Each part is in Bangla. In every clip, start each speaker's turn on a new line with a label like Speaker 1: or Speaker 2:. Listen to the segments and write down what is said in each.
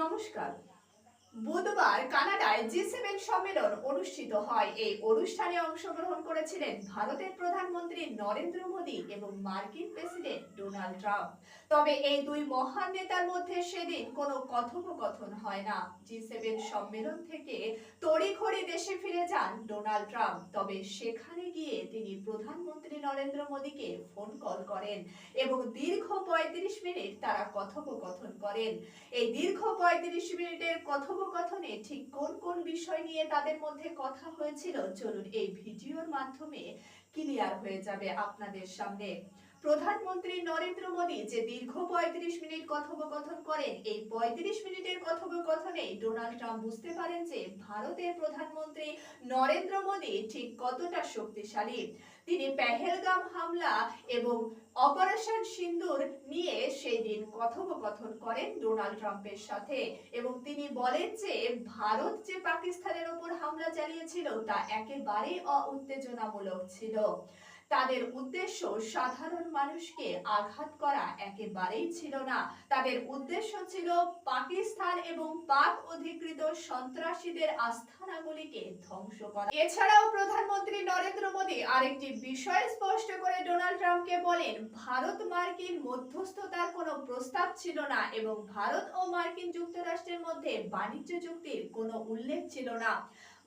Speaker 1: নমস্কার। বুধবার কানাডায় জি সেভেন সম্মেলন অনুষ্ঠিত হয়। এই অনুষ্ঠানে অংশগ্রহণ করেছিলেন ভারতের প্রধানমন্ত্রী নরেন্দ্র মোদী এবং মার্কিন প্রেসিডেন্ট ডোনাল্ড ট্রাম্প। তবে এই দুই মহান নেতার মধ্যে সেদিন কোনো কথোপকথন হয় না। জি সেভেন সম্মেলন থেকে তড়িঘড়ি দেশে ফিরে যান ডোনাল্ড ট্রাম্প। তবে সেখানে গিয়ে তিনি প্রধানমন্ত্রী নরেন্দ্র মোদীকে ফোন কল করেন এবং দীর্ঘ পঁয়ত্রিশ মিনিট তারা কথোপকথন করেন। এই দীর্ঘ পঁয়ত্রিশ মিনিটের কথোপকথনে ঠিক কোন কোন বিষয় নিয়ে তাদের মধ্যে কথা হয়েছিল, চলুন এই ভিডিওর মাধ্যমে ক্লিয়ার হয়ে যাবে আপনাদের সামনে। প্রধানমন্ত্রী নরেন্দ্র মোদী যে দীর্ঘ পঁয়ত্রিশ মিনিট কথোপকথন করেন, এই পঁয়ত্রিশ মিনিটের কথোপকথনে ডোনাল্ড ট্রাম্প বুঝতে পারেন যে ভারতের প্রধানমন্ত্রী নরেন্দ্র মোদী ঠিক কতটা শক্তিশালী। তিনি পেহেলগাম হামলা এবং অপারেশন সিন্দুর নিয়ে সেই দিন কথোপকথন করেন ডোনাল্ড ট্রাম্পের সাথে এবং তিনি বলেন যে ভারত যে পাকিস্তানের ওপর হামলা চালিয়েছিল, তা একেবারেই অউত্তেজনামূলক ছিল। তাদের উদ্দেশ্য সাধারণ মানুষকে আঘাত করা একেবারেই ছিল না। তাদের উদ্দেশ্য ছিল পাকিস্তান এবং পাক অধিকৃত সন্ত্রাসীদের আস্থানাগুলিকে ধ্বংস করা। এছাড়াও প্রধানমন্ত্রী নরেন্দ্র মোদী আরেকটি বিষয় স্পষ্ট করে ডোনাল্ড ট্রাম্পকে বলেন, ভারত মার্কিন মধ্যস্থতার কোনো প্রস্তাব ছিল না এবং ভারত ও মার্কিন যুক্তরাষ্ট্রের মধ্যে বাণিজ্য চুক্তির কোনো উল্লেখ ছিল না।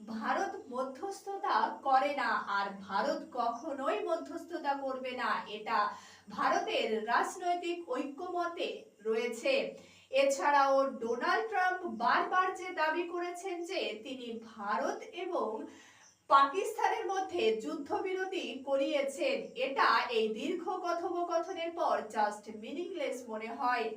Speaker 1: ভারত মধ্যস্থতা করে না আর ভারত কখনোই মধ্যস্থতা করবে না। এটা ভারতের রাজনৈতিক ঐক্যমতে রয়েছে। এছাড়াও ডোনাল্ড ট্রাম্প বারবার যে দাবি করেছেন যে তিনি ভারত এবং পাকিস্তানের মধ্যে যুদ্ধবিরতি করিয়েছেন, এটা এই দীর্ঘ কথোপকথনের পর জাস্ট মিনিংলেস মনে হয়।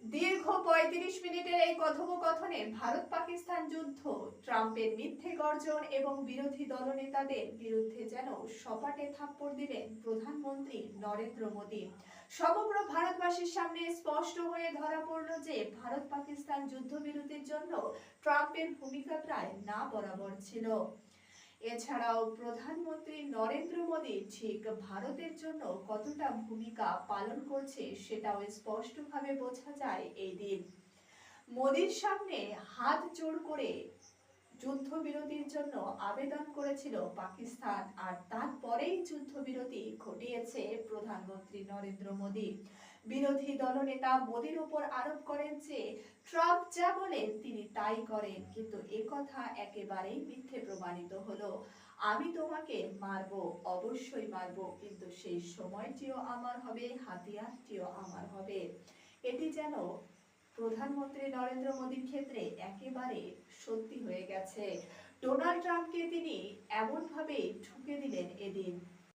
Speaker 1: দীর্ঘ পঁয়ত্রিশ মিনিটের এই কথোপকথনে ভারত পাকিস্তান যুদ্ধ, ট্রাম্পের মিথ্যে গর্জন এবং বিরোধী দলনেতাদের বিরুদ্ধে যেন সপাটে থাপ্পড় দিলেন প্রধানমন্ত্রী নরেন্দ্র মোদী। সমগ্র ভারতবাসীর সামনে স্পষ্ট হয়ে ধরা পড়ল যে ভারত পাকিস্তান যুদ্ধবিরতির জন্য ট্রাম্পের ভূমিকা প্রায় না বরাবর ছিল। এছাড়াও প্রধানমন্ত্রী নরেন্দ্র মোদী ঠিক ভারতের জন্য কতটা ভূমিকা পালন করছে সেটাও স্পষ্টভাবে বোঝা যায় এই দিন। মোদীর সামনে হাত জোড় করে যুদ্ধবিরতির জন্য আবেদন করেছিল পাকিস্তান, আর তারপরেই যুদ্ধবিরতি ঘটিয়েছে প্রধানমন্ত্রী নরেন্দ্র মোদী। বিরোধী দলনেতা মোদীর উপর আরোপ করেন যে, ট্রাম্প যা বলেন তিনি তাই করেন, কিন্তু এ কথা একেবারেই মিথ্যে প্রমাণিত হলো। আমি তোমাকে মারবো, অবশ্যই মারবো, কিন্তু সেই সময়টিও আমার হবে, হাতিয়ারটিও আমার হবে। এটি যেন প্রধানমন্ত্রী নরেন্দ্র মোদীর ক্ষেত্রে একেবারে সত্যি হয়ে গেছে। ডোনাল্ড ট্রাম্পকে তিনি এমনভাবে ঠুকে দিলেন এদিন।